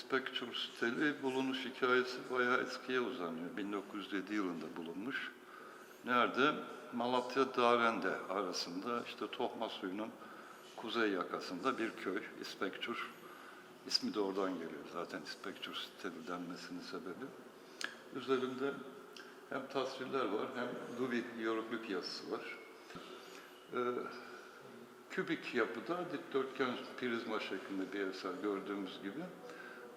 Spectre steli bulunuş hikayesi bayağı eskiye uzanıyor. 1907 yılında bulunmuş. Nerede? Malatya Darende arasında işte Tohma suyunun kuzey yakasında bir köy. İspekçur. İsmi de oradan geliyor zaten İspekçur steli denmesinin sebebi. Üzerinde hem tasvirler var hem Luvi hieroglif yazısı var. Ee, kübik yapıda dikdörtgen prizma şeklinde bir eser gördüğümüz gibi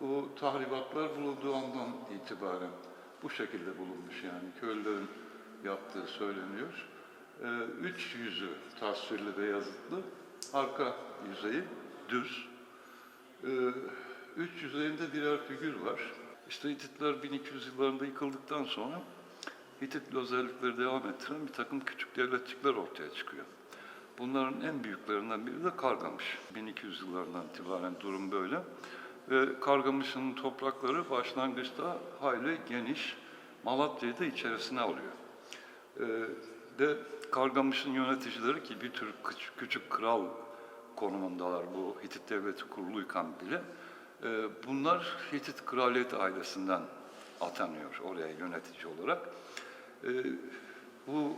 bu tahribatlar bulunduğu andan itibaren bu şekilde bulunmuş yani köylülerin yaptığı söyleniyor. Ee, üç yüzü tasvirli ve yazıtlı, arka yüzeyi düz. Ee, üç yüzeyinde birer figür var. İşte Hititler 1200 yıllarında yıkıldıktan sonra Hititli özellikleri devam ettiren bir takım küçük devletçikler ortaya çıkıyor. Bunların en büyüklerinden biri de Kargamış. 1200 yıllarından itibaren durum böyle. Ve Kargamış'ın toprakları başlangıçta hayli geniş, Malatya'yı da içerisine alıyor. Ee, ve Kargamış'ın yöneticileri ki bir tür küçük, küçük kral konumundalar bu Hitit devleti kuruluyken bile. Ee, bunlar Hitit kraliyet ailesinden atanıyor oraya yönetici olarak. Ee, bu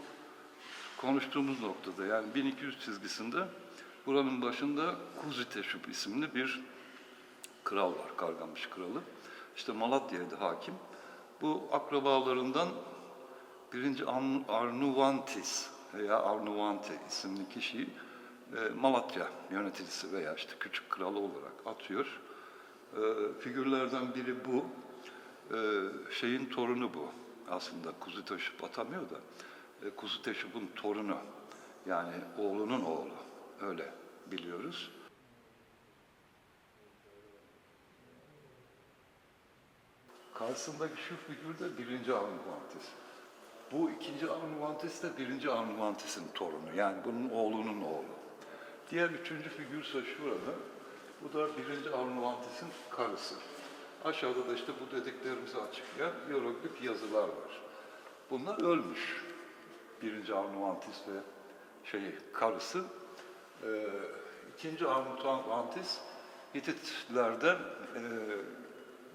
konuştuğumuz noktada yani 1200 çizgisinde buranın başında Kuziteşup isimli bir kral var, Kargamış kralı. İşte Malatya'ya da hakim. Bu akrabalarından birinci Arn- Arnuvantis veya Arnuvante isimli kişiyi e, Malatya yöneticisi veya işte küçük kralı olarak atıyor. E, figürlerden biri bu. E, şeyin torunu bu. Aslında Kuziteşup atamıyor da e, Kuziteşup'un torunu. Yani oğlunun oğlu. Öyle biliyoruz. Karşısındaki şu figür de birinci Arnuvantis. Bu ikinci Arnuvantis de birinci Arnuvantis'in torunu. Yani bunun oğlunun oğlu. Diğer üçüncü figürse şurada. Bu da birinci Arnuvantis'in karısı. Aşağıda da işte bu dediklerimizi açıklayan hieroglif yazılar var. Bunlar ölmüş. Birinci Arnuvantis ve şeyi karısı. Ee, ikinci Arnuvantis Hititlerden e,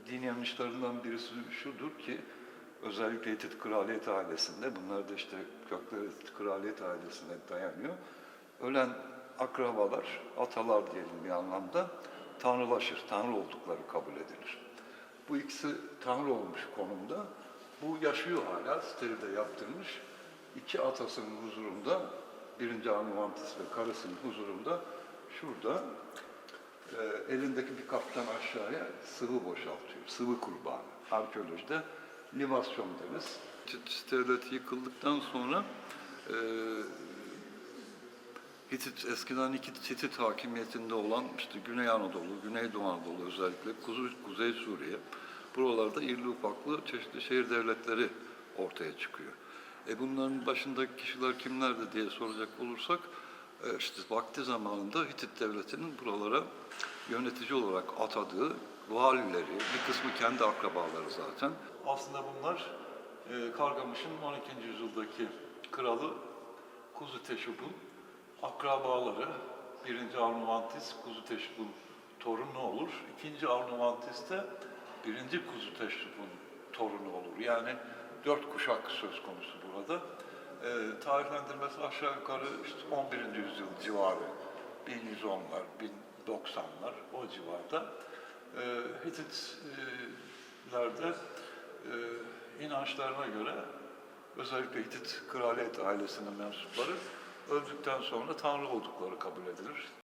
din yanlışlarından birisi şudur ki özellikle Hitit kraliyet ailesinde bunlar da işte kökleri Hitit kraliyet ailesine dayanıyor. Ölen akrabalar, atalar diyelim bir anlamda tanrılaşır, tanrı oldukları kabul edilir. Bu ikisi tanrı olmuş konumda. Bu yaşıyor hala, steride yaptırmış. İki atasının huzurunda, birinci Arnuvantis ve karısının huzurunda şurada e, elindeki bir kaptan aşağıya sıvı boşaltıyor. Sıvı kurbanı. Arkeolojide libasyon deriz. Hitit devleti yıkıldıktan sonra e, Hitit, eskiden Hitit, Hitit hakimiyetinde olan işte Güney Anadolu, Güneydoğu Anadolu özellikle Kuzey, Kuzey Suriye buralarda irli ufaklı çeşitli şehir devletleri ortaya çıkıyor. E bunların başındaki kişiler kimlerdi diye soracak olursak işte vakti zamanında Hitit devletinin buralara yönetici olarak atadığı valileri, bir kısmı kendi akrabaları zaten. Aslında bunlar e, Kargamış'ın 12. yüzyıldaki kralı Kuzuteşup'un akrabaları. Birinci Arnuvantis Kuzuteşup'un torunu olur. İkinci Arnuvantis de birinci Kuzuteşup'un torunu olur. Yani dört kuşak söz konusu burada. E, tarihlendirmesi aşağı yukarı işte 11. yüzyıl civarı. 1110'lar, 1090'lar o civarda. E, Hititlerde e, inançlarına göre özellikle Hitit kraliyet ailesinin mensupları öldükten sonra tanrı oldukları kabul edilir.